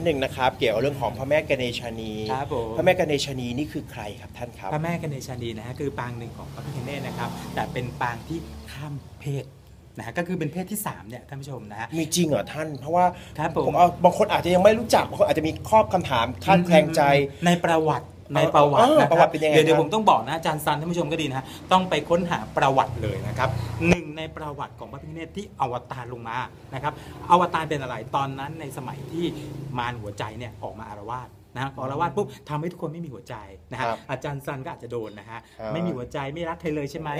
นิดหนึ่งนะครับ เกี่ยวกับเรื่องของพระแม่กเนชานีครับผม พระแม่กเนชานีนี่คือใครครับท่านครับ พระแม่กเนชานีนะฮะคือปางหนึ่งของพระพิฆเนศนะครับ แต่เป็นปางที่ข้ามเพศนะฮะก็คือเป็นเพศที่3เนี่ยท่านผู้ชมนะฮะ มีจริงเหรอท่าน เพราะว่าครับผม เอาบางคนอาจจะยังไม่รู้จักบางคนอาจจะมีครอบคำถามคลาดแคลงใจ ในประวัติในประวัติอ๋อนะคประวัรับติเป็นยังไงเดี๋ยวเดี๋ยวคผรับมต้องบอกนะอาจารย์ซันท่านผู้ชมก็ดีนะฮะต้องไปค้นหาประวัติเลยนะครับหนึ่ง ในประวัติของพระพิฆเนศที่อวตารลงมานะครับอวตารเป็นอะไรตอนนั้นในสมัยที่มารหัวใจเนี่ยออกมาอารวาสนะฮะพออารวาสปุ๊บทำให้ทุกคนไม่มีหัวใจนะฮะครับอาจารย์ซันก็อาจจะโดนนะฮะครับไม่มีหัวใจไม่รักใครเลยใช่ไหม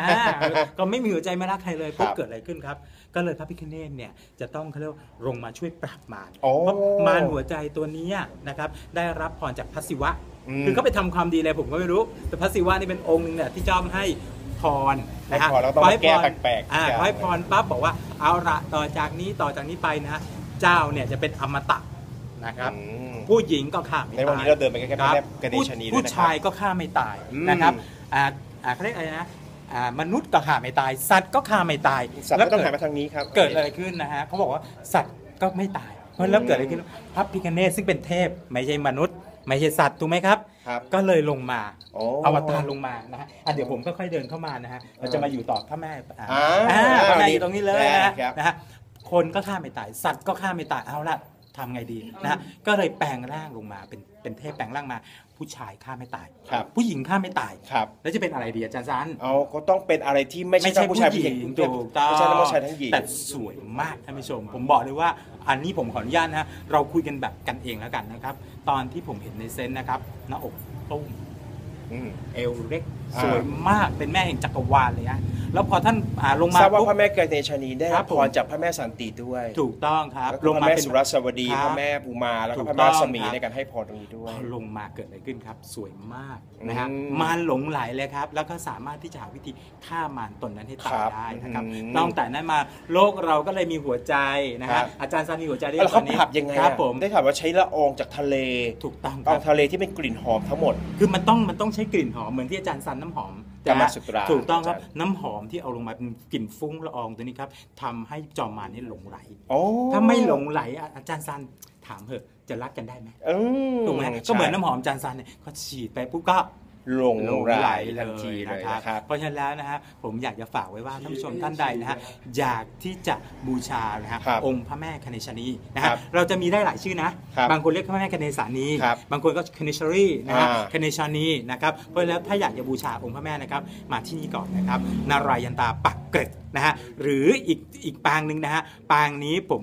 อ่าก็ไม่มีหัวใจไม่รักใครเลยปุ๊บครับเกิดอะไรขึ้นครับ ก็เลยพระพิฆเนศเนี่ยจะต้องเขาเรียกว่าลงมาช่วยปราบมารโอ้ เพราะมารหัวใจตัวเนี้ยนะครับได้รับพรจากพระศิวะอืมคือเขาไปทำความดีอะไรผมก็ไม่รู้ แต่พระศิวะนี่เป็นองค์หนึงเนี่ยที่เจ้าให้ พรนะฮะให้พรแล้วต้องมาแก้แปลกๆอ่าทุกอย่างพอให้พรปั๊บบอกว่าเอาละต่อจากนี้ต่อจากนี้ไปนะ เจ้าเนี่ยจะเป็นอมตะนะครับอืมผู้หญิงก็ฆ่าไม่ในตายวันนี้เราเดินไปใกล้ๆพระแม่กเนชานีด้วยผู้นะครับชายก็ฆ่าไม่ตายอืมนะครับอ่าอ่าเขาเรียกอะไรนะอ่ามนุษย์ก็ฆ่าไม่ตาย สัตว์ก็ฆ่าไม่ตายสัตว์แล้วก็ต้องเกิหันดมาทางนี้ครับเกิดอะไรขึ้นนะฮะเขาบอกว่าสัตว์ก็ไม่ตายเพราะแล้วเกิดอะไรขึ้นพระพิฆเนศซึ่งเป็นเทพไม่ใช่มนุษย์ ไม่ใช่สัตว์ถูกไหมครับ ครับ ก็เลยลงมาโอ้อวตารลงมานะฮะอะเดี๋ยวผมค่อยๆเดินเข้ามานะฮะเราจะมาอยู่ต่อพระแม่อ่าอ่าอ่าพระแม่ดีอยู่ตรงนี้เลยนะฮะครับ นะฮะคนก็ฆ่าไม่ตายสัตว์ก็ฆ่าไม่ตายเอาละ ทำไงดีนะฮะก็เลยแปลงร่างลงมาเป็นเป็นเทพแปลงร่างมา ผู้ชายฆ่าไม่ตาย ครับ ผู้หญิงฆ่าไม่ตาย ครับแล้วจะเป็นอะไรดีอาจารย์ซัน เอาก็ต้องเป็นอะไรที่ไม่ใช่ทั้งผู้ชายผู้หญิงถูกต้องไม่ใช่ทั้งผู้ชายทั้งหญิง แต่สวยมากท่านผู้ชม ผมบอกเลยว่า อันนี้ผมขออนุญาตนะฮะเราคุยกันแบบกันเองแล้วกันนะครับ ตอนที่ผมเห็นในเซนต์นะครับหน้าอกตุ้มอืม เอวเล็ก อ่า สวยมากเป็นแม่แห่งจักรวาลเลยฮะ แล้วพอท่านอ่าลงมาทราบว่าปุ๊บพระแม่กเนชานีได้ครัรับบผมพรจากพระแม่สันติด้วยถูกต้องครับแล้วก็พระแม่สุรสวดีคพบระแม่อุมาแล้วก็ถูกพระแม่ต้องสมีครับในการให้พรตรงนี้ด้วยพอลงมาเกิดอะไรขึ้นครับ สวยมากนะฮะอืมมารหลงไหลเลยครับ แล้วก็สามารถที่จะหาวิธีฆ่ามารตนนั้นให้ตายครับได้นะครับอืมตั้งแต่นั้นมาโลกเราก็เลยมีหัวใจนะครัฮะบอาจารย์ซามีหัวใจได้แล้วตเขาอนนี้ปรับยังไงครับอะผมได้ข่าวว่าใช้ละอองจากทะเลถูกต้องคเอารับทะเลที่เป็นกลิ่นหอมทั้งหมด คือมันต้องมันต้องใช้กลิ่นหอมเหมือนที่อาจารย์ซันน้ำหอม กามสุตราถูกต้องครับอาจารย์น้ำหอมที่เอาลงมาเป็นกลิ่นฟุ้งละอองตัวนี้ครับทำให้จอมมารนี่หลงไหลโอ้ถ้าไม่หลงไหลอะอาจารย์ซันถามเถอะจะรักกันได้ไหมอืมถูกไหมใช่ก็เหมือนน้ำหอมอาจารย์ซันเนี่ยเขาฉีดไปปุ๊บก็ หลงหลงไหลไหลทันทีเลยนะครับ เพราะฉะนั้นแล้วนะฮะผมอยากจะฝากไว้ว่าท่านผู้ชมท่านใดนะฮะอยากที่จะบูชานะฮะครับองค์พระแม่คเนชนีนะครัฮะบเราจะมีได้หลายชื่อนะครับบางคนเรียกพระแม่คเนสานีครับบางคนก็คเนชรีนะฮะอ่าคเนชานีนะครับเพราะฉะนั้นถ้าอยากจะบูชาองค์พระแม่นะครับมาที่นี่ก่อนนะครับนารายันตาปักเกร็ดนะฮะหรืออีกอีกปางหนึ่งนะฮะปางนี้ผม